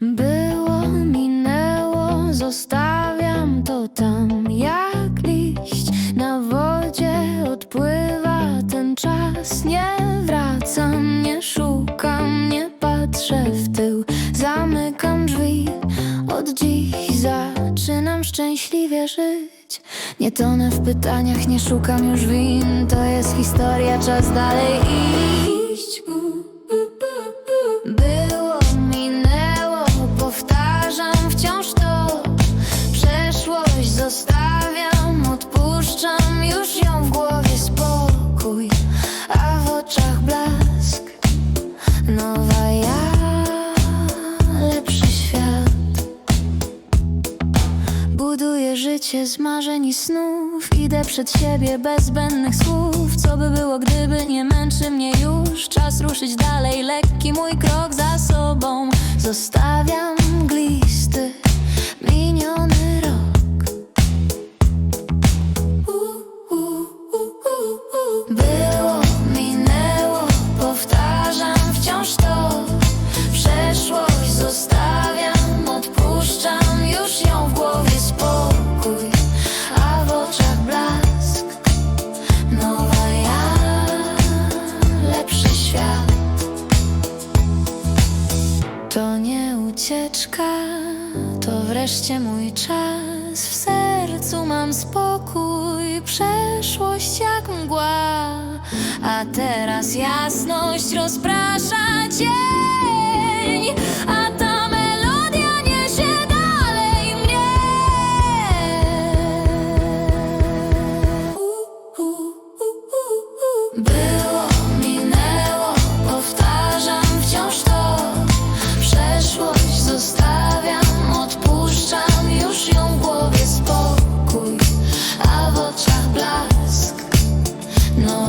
Było, minęło, zostawiam to tam jak liść na wodzie odpływa ten czas. Nie wracam, nie szukam, nie patrzę w tył, zamykam drzwi. Od dziś zaczynam szczęśliwie żyć. Nie tonę w pytaniach, nie szukam już win. To jest historia, czas dalej iść. Zostawiam, odpuszczam Już ją w głowie spokój, a w oczach blask. Nowa ja, lepszy świat. Buduję życie z marzeń i snów Idę przed siebie bez zbędnych słów. Co by było, gdyby nie męczy mnie już? Czas ruszyć dalej, lekki mój krok za sobą. Zostawiam ucieczka, to wreszcie mój czas. W sercu mam spokój, przeszłość jak mgła. A teraz jasność rozprasza cień blask. No.